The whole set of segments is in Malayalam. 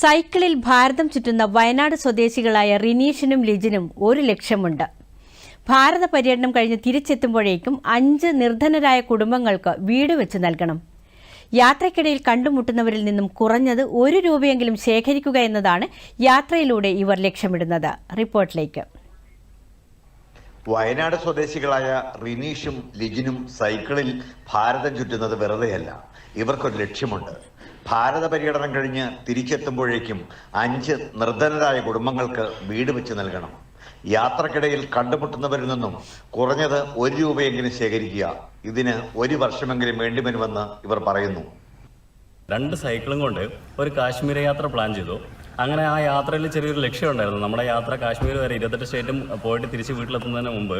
സൈക്കിളിൽ ഭാരതം ചുറ്റുന്ന വയനാട് സ്വദേശികളായ റിനീഷിനും ലിജിനും ഒരു ലക്ഷ്യമുണ്ട്. ഭാരത പര്യടനം കഴിഞ്ഞ് തിരിച്ചെത്തുമ്പോഴേക്കും അഞ്ച് നിർധനരായ കുടുംബങ്ങൾക്ക് വീട് വെച്ച് നൽകണം. യാത്രയ്ക്കിടയിൽ കണ്ടുമുട്ടുന്നവരിൽ നിന്നും കുറഞ്ഞത് ഒരു രൂപയെങ്കിലും ശേഖരിക്കുക എന്നതാണ് യാത്രയിലൂടെ ഇവർ ലക്ഷ്യമിടുന്നത്. റിപ്പോർട്ടിലേക്ക്. വയനാട് സ്വദേശികളായ റിനീഷും ലിജിനും സൈക്കിളിൽ ഭാരതം ചുറ്റുന്നത് വെറുതെയല്ല. ഇവർക്കൊരു ലക്ഷ്യമുണ്ട്. ഭാരത പര്യടനം കഴിഞ്ഞ് തിരിച്ചെത്തുമ്പോഴേക്കും അഞ്ച് നിർധനരായ കുടുംബങ്ങൾക്ക് വീട് വെച്ച് നൽകണം. യാത്രക്കിടയിൽ കണ്ടുമുട്ടുന്നവരിൽ നിന്നും കുറഞ്ഞത് ഒരു രൂപയെങ്കിലും ശേഖരിക്കുക. ഇതിന് ഒരു വർഷമെങ്കിലും വേണ്ടിവരുമെന്ന് ഇവർ പറയുന്നു. രണ്ട് സൈക്കിളും കൊണ്ട് ഒരു കാശ്മീര യാത്ര പ്ലാൻ ചെയ്തു. അങ്ങനെ ആ യാത്രയിൽ ചെറിയൊരു ലക്ഷ്യമുണ്ടായിരുന്നു. നമ്മുടെ യാത്ര കാശ്മീർ വരെ ഇരുപത്തെട്ട് സ്റ്റേറ്റും പോയിട്ട് തിരിച്ച് വീട്ടിലെത്തുന്നതിന് മുമ്പ്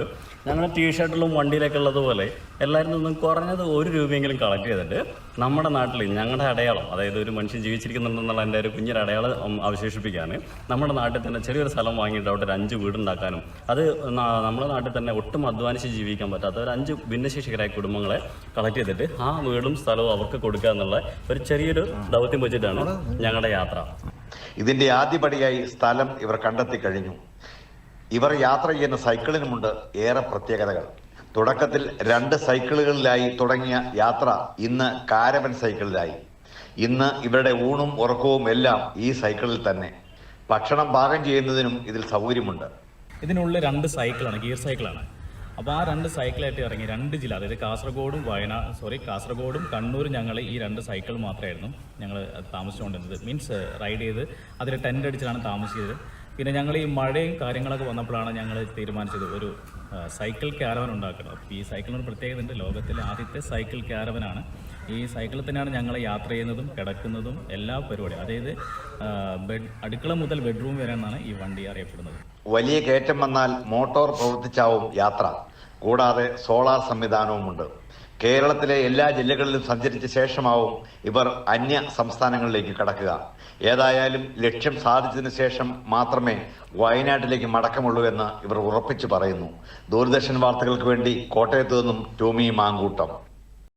ഞങ്ങളുടെ ടീഷർട്ടിലും വണ്ടിയിലൊക്കെ ഉള്ളതുപോലെ എല്ലാവരും നിന്നും കുറഞ്ഞത് ഒരു രൂപയെങ്കിലും കളക്ട് ചെയ്തിട്ട് നമ്മുടെ നാട്ടിൽ ഞങ്ങളുടെ അടയാളം അതായത് ഒരു മനുഷ്യൻ ജീവിച്ചിരിക്കുന്നുണ്ടെന്നുള്ള എന്റെ ഒരു കുഞ്ഞൊരു അടയാളം അവശേഷിപ്പിക്കാൻ നമ്മുടെ നാട്ടിൽ തന്നെ ചെറിയൊരു സ്ഥലം വാങ്ങിയിട്ട് അവിടെ ഒരു അഞ്ച് വീടുണ്ടാക്കാനും അത് നമ്മുടെ നാട്ടിൽ തന്നെ ഒട്ടും അധ്വാനിച്ച് ജീവിക്കാൻ പറ്റാത്ത ഒരു അഞ്ച് ഭിന്നശേഷികരായ കുടുംബങ്ങളെ കളക്ട് ചെയ്തിട്ട് ആ വീടും സ്ഥലവും അവർക്ക് കൊടുക്കുക എന്നുള്ള ഒരു ചെറിയൊരു ദൗത്യം വെച്ചിട്ടാണ് ഞങ്ങളുടെ യാത്ര. ഇതിന്റെ ആദ്യപടിയായി സ്ഥലം ഇവർ കണ്ടെത്തി കഴിഞ്ഞു. ഇവർ യാത്ര ചെയ്യുന്ന സൈക്കിളിനുമുണ്ട് ഏറെ പ്രത്യേകതകൾ. തുടക്കത്തിൽ രണ്ട് സൈക്കിളുകളിലായി തുടങ്ങിയ യാത്ര ഇന്ന് കാരവൻ സൈക്കിളിലായി. ഇന്ന് ഇവരുടെ ഊണും ഉറക്കവും എല്ലാം ഈ സൈക്കിളിൽ തന്നെ. ഭക്ഷണം പാകം ചെയ്യുന്നതിനും ഇതിൽ സൗകര്യമുണ്ട്. ഇതിനുള്ള രണ്ട് സൈക്കിളാണ് ഗിയർ സൈക്കിളാണ്. അപ്പോൾ ആ രണ്ട് സൈക്കിളായിട്ട് ഇറങ്ങി. രണ്ട് ജില്ല അതായത് കാസർഗോഡും വയനാ സോറി കാസർഗോഡും കണ്ണൂരും ഞങ്ങൾ ഈ രണ്ട് സൈക്കിൾ മാത്രമായിരുന്നു ഞങ്ങൾ താമസിച്ചുകൊണ്ടിരുന്നത് മീൻസ് റൈഡ് ചെയ്ത് അതിൽ ടെന്റ് അടിച്ചാണ് താമസിച്ചത്. പിന്നെ ഞങ്ങൾ ഈ മഴയും കാര്യങ്ങളൊക്കെ വന്നപ്പോഴാണ് ഞങ്ങൾ തീരുമാനിച്ചത് ഒരു സൈക്കിൾ ക്യാരവൻ ഉണ്ടാക്കണം. അപ്പോൾ ഈ സൈക്കിളിന് ഒരു പ്രത്യേകത ഉണ്ട്. ലോകത്തിലെ ആദ്യത്തെ സൈക്കിൾ ക്യാരവനാണ് ഈ സൈക്കിളിൽ തന്നെയാണ് ഞങ്ങൾ യാത്ര ചെയ്യുന്നതും കിടക്കുന്നതും എല്ലാ പരിപാടിയും. അതായത് ബെഡ് അടുക്കള മുതൽ ബെഡ്റൂം വരെ എന്നാണ് ഈ വണ്ടി അറിയപ്പെടുന്നത്. വലിയ കയറ്റം വന്നാൽ മോട്ടോർ പ്രവർത്തിച്ചാവും യാത്ര. കൂടാതെ സോളാർ സംവിധാനവുമുണ്ട്. കേരളത്തിലെ എല്ലാ ജില്ലകളിലും സഞ്ചരിച്ച ശേഷമാവും ഇവർ അന്യ സംസ്ഥാനങ്ങളിലേക്ക് കടക്കുക. ഏതായാലും ലക്ഷ്യം സാധിച്ചതിന് ശേഷം മാത്രമേ വയനാട്ടിലേക്ക് മടക്കമുള്ളൂ എന്ന് ഇവർ ഉറപ്പിച്ചു പറയുന്നു. ദൂരദർശൻ വാർത്തകൾക്ക് വേണ്ടി കോട്ടയത്തു നിന്നും ടോമി മാങ്കൂട്ടം.